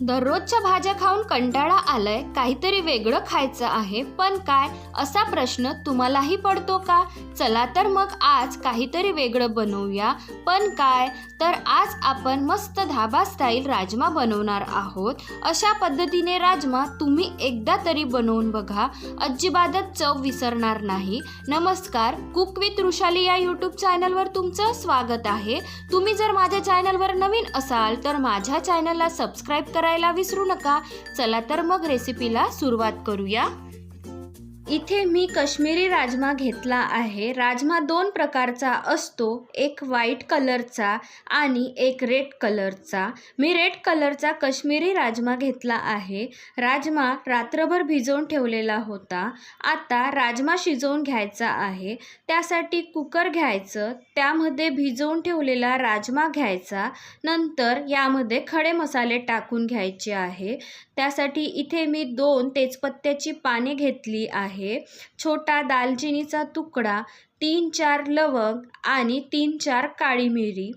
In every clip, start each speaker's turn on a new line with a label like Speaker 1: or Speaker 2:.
Speaker 1: दररोजच्या भाज्या खाऊन कंटाळा आलाय काहीतरी वेगळं खायचं आहे पण काय? असा प्रश्न तुम्हालाही पडतो का? चला तर मग आज काहीतरी वेगळं बनवूया. पण काय? तर आज आपण मस्त धाबा स्टाईल राजमा बनवणार आहोत. अशा पद्धतीने राजमा तुम्ही एकदा तरी बनवून बघा. अजिबातच चव विसरणार नाही. नमस्कार कुक विथ रुशाली या यूट्यूब चॅनलवर तुमचं स्वागत आहे. तुम्ही जर माझ्या चॅनलवर नवीन असाल तर माझ्या चॅनलला सबस्क्राईब करायला विसरू नका. चला तर मग रेसिपीला सुरुवात करूया. इथे मी कश्मीरी राजमा घेतला आहे. राजमा दोन प्रकारचा असतो. एक व्हाईट कलरचा आणि एक रेड कलरचा मी रेड कलरचा कश्मीरी राजमा घेतला आहे. राजमा रात्रभर भिजवून ठेवलेला होता. आता राजमा शिजवून घ्यायचा आहे. त्यासाठी कुकर घ्यायचं त्यामध्ये भिजवून ठेवलेला राजमा घ्यायचा नंतर यामध्ये खडे मसाले टाकून घ्यायचे आहे. त्यासाठी इथे मी दोन तेजपत्त्याची पाने घेतली आहे. आहे. छोटा दालचिनीचा तुकडा तीन चार लवंग आणि तीन चार काळी मिरी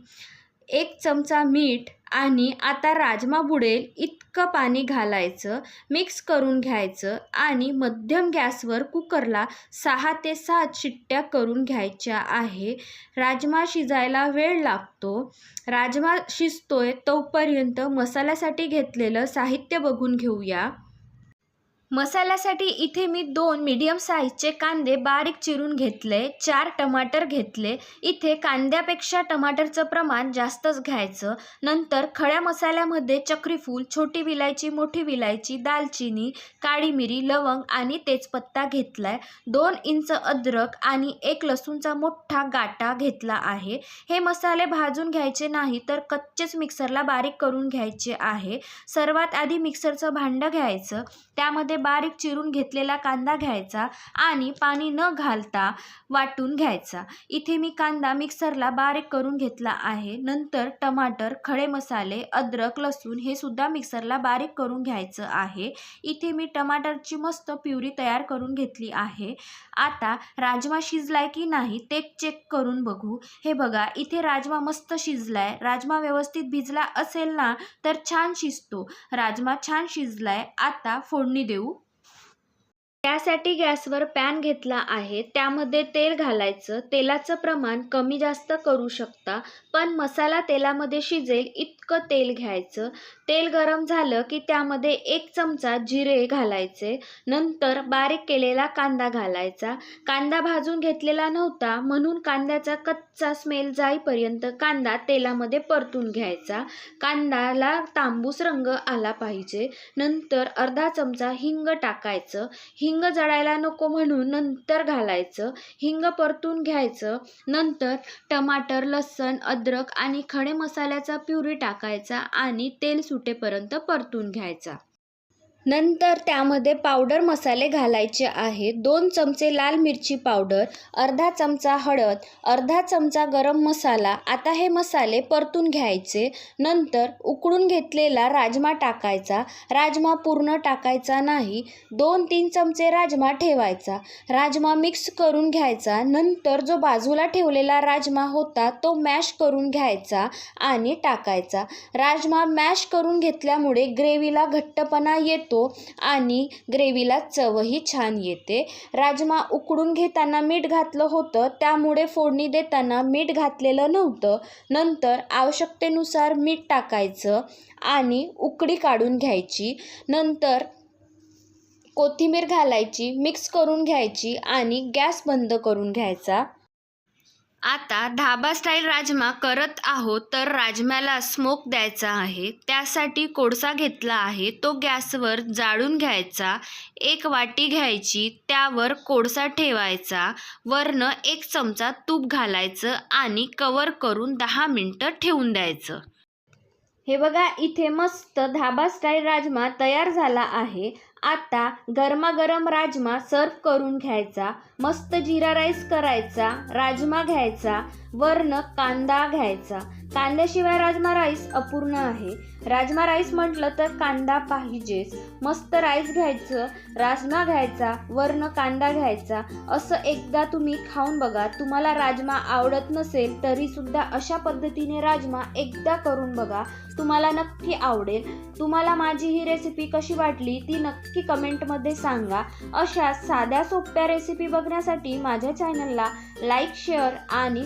Speaker 1: एक चमचा मीठ आणि आता राजमा बुडेल इतकं पाणी घालायचं मिक्स करून घ्यायचं आणि मध्यम गॅसवर कुकरला सहा ते सात शिट्ट्या करून घ्यायच्या आहे. राजमा शिजायला वेळ लागतो. राजमा शिजतोय तोपर्यंत मसाल्यासाठी घेतलेलं साहित्य बघून घेऊया. मसाल्यासाठी इथे मी दोन मीडियम साईजचे कांदे बारीक चिरून घेतले चार टमाटर घेतले. इथे कांद्यापेक्षा टमाटरचं प्रमाण जास्तच घ्यायचं. नंतर खड्या मसाल्यामध्ये चक्रीफूल छोटी विलायची मोठी विलायची दालचिनी काळी मिरी लवंग आणि तेजपत्ता घेतला आहे दोन इंच अद्रक आणि एक लसूणचा मोठा गाटा घेतला आहे. हे मसाले भाजून घ्यायचे नाही तर कच्चेच मिक्सरला बारीक करून घ्यायचे आहे. सर्वात आधी मिक्सरचं भांडं घ्यायचं. त्यामध्ये बारीक चिरून घेतलेला कांदा घ्यायचा आणि पाणी न घालता वाटून घ्यायचा. इथे मी कांदा मिक्सरला बारीक करून घेतला आहे. नंतर टमाटर खडे मसाले अद्रक लसूण हे सुद्धा मिक्सरला बारीक करून घ्यायचं आहे. इथे मी टमाटरची मस्त प्युरी तयार करून घेतली आहे. आता राजमा शिजलाय की नाही ते चेक करून बघू. हे बघा इथे राजमा मस्त शिजलाय. राजमा व्यवस्थित भिजला असेल ना तर छान शिजतो. राजमा छान शिजलाय. आता फोडणी देऊ. त्यासाठी गॅसवर पॅन घेतला आहे. त्यामध्ये तेल घालायचं. तेलाचं प्रमाण कमी जास्त करू शकता पण मसाला तेलामध्ये शिजेल इतकं तेल घ्यायचं. तेल गरम झालं की त्यामध्ये एक चमचा जिरे घालायचे. नंतर बारीक केलेला कांदा घालायचा. कांदा भाजून घेतलेला नव्हता म्हणून कांद्याचा कच्चा स्मेल जाईपर्यंत कांदा तेलामध्ये परतून घ्यायचा. कांद्याला तांबूस रंग आला पाहिजे. नंतर अर्धा चमचा हिंग टाकायचं. हिंग जळायला नको म्हणून नंतर घालायचं. हिंग परतून घ्यायचं. नंतर टमाटर लसण अद्रक आणि खडे मसाल्याचा प्युरी टाकायचा आणि तेल सुटेपर्यंत परतून घ्यायचा. नंतर त्यामध्ये पावडर मसाले घालायचे आहेत. दोन चमचे लाल मिरची पावडर अर्धा चमचा हळद अर्धा चमचा गरम मसाला. आता हे मसाले परतून घ्यायचे. नंतर उकळून घेतलेला राजमा टाकायचा. राजमा पूर्ण टाकायचा नाही. दोन तीन चमचे राजमा ठेवायचा. राजमा मिक्स करून घ्यायचा. नंतर जो बाजूला ठेवलेला राजमा होता तो मॅश करून घ्यायचा आणि टाकायचा. राजमा मॅश करून घेतल्यामुळे ग्रेव्हीला घट्टपणा येतो. आणि ग्रेव्हीला चवही छान येते. राजमा उकडून घेताना मीठ घातलं होतं त्यामुळे फोडणी देताना मीठ घातलेलं नव्हतं. नंतर आवश्यकतेनुसार मीठ टाकायचं आणि उकडी काढून घ्यायची. नंतर कोथिंबीर घालायची मिक्स करून घ्यायची आणि गॅस बंद करून घ्यायचा. आता धाबा स्टाईल राजमा करत आहोत तर राजम्याला स्मोक द्यायचा आहे. त्यासाठी कोळसा घेतला आहे. तो गॅसवर जाळून घ्यायचा. एक वाटी घ्यायची. त्यावर कोळसा ठेवायचा. वरनं एक चमचा तूप घालायचं आणि कवर करून दहा मिनटं ठेवून द्यायचं. हे बघा इथे मस्त धाबा स्टाईल राजमा तयार झाला आहे. आता गरमागरम राजमा सर्व करून घ्यायचा मस्त जिरा राईस करायचा राजमा घ्यायचा वर्ण कांदा घ्यायचा. कांद्याशिवाय राजमा राईस अपूर्ण आहे. राजमा राईस म्हटलं तर कांदा पाहिजेच. मस्त राईस घ्यायचं राजमा घ्यायचा वर्ण कांदा घ्यायचा. असं एकदा तुम्ही खाऊन बघा. तुम्हाला राजमा आवडत नसेल तरीसुद्धा अशा पद्धतीने राजमा एकदा करून बघा. तुम्हाला नक्की आवडेल. तुम्हाला माझी ही रेसिपी कशी वाटली ती नक्की कमेंटमध्ये सांगा. अशा साध्या सोप्या रेसिपी बघण्यासाठी माझ्या चॅनलला लाईक शेअर आणि